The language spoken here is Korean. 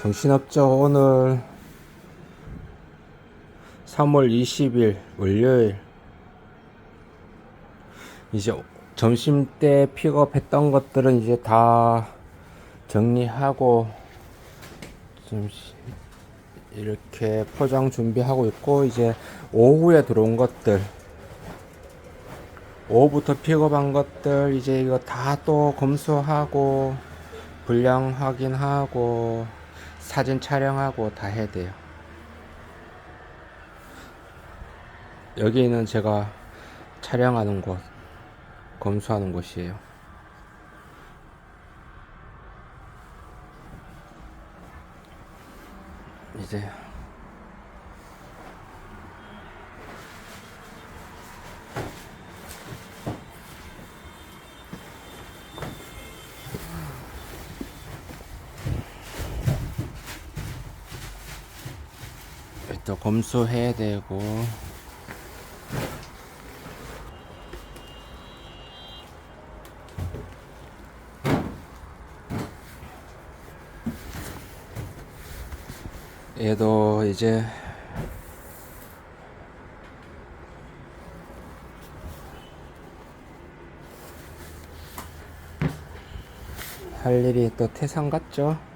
정신없죠 오늘 3월 20일 월요일. 이제 점심 때 픽업했던 것들은 이제 다 정리하고 좀 시- 이렇게 포장 준비하고 있고 이제 오후에 들어온 것들 오후부터 픽업한 것들 이제 이거 다 또 검수하고 분량 확인하고 사진 촬영하고 다 해야 돼요. 여기는 제가 촬영하는 곳, 검수하는 곳이에요. 이제 또 검수해야 되고 얘도 이제 할 일이 또 태산 같죠?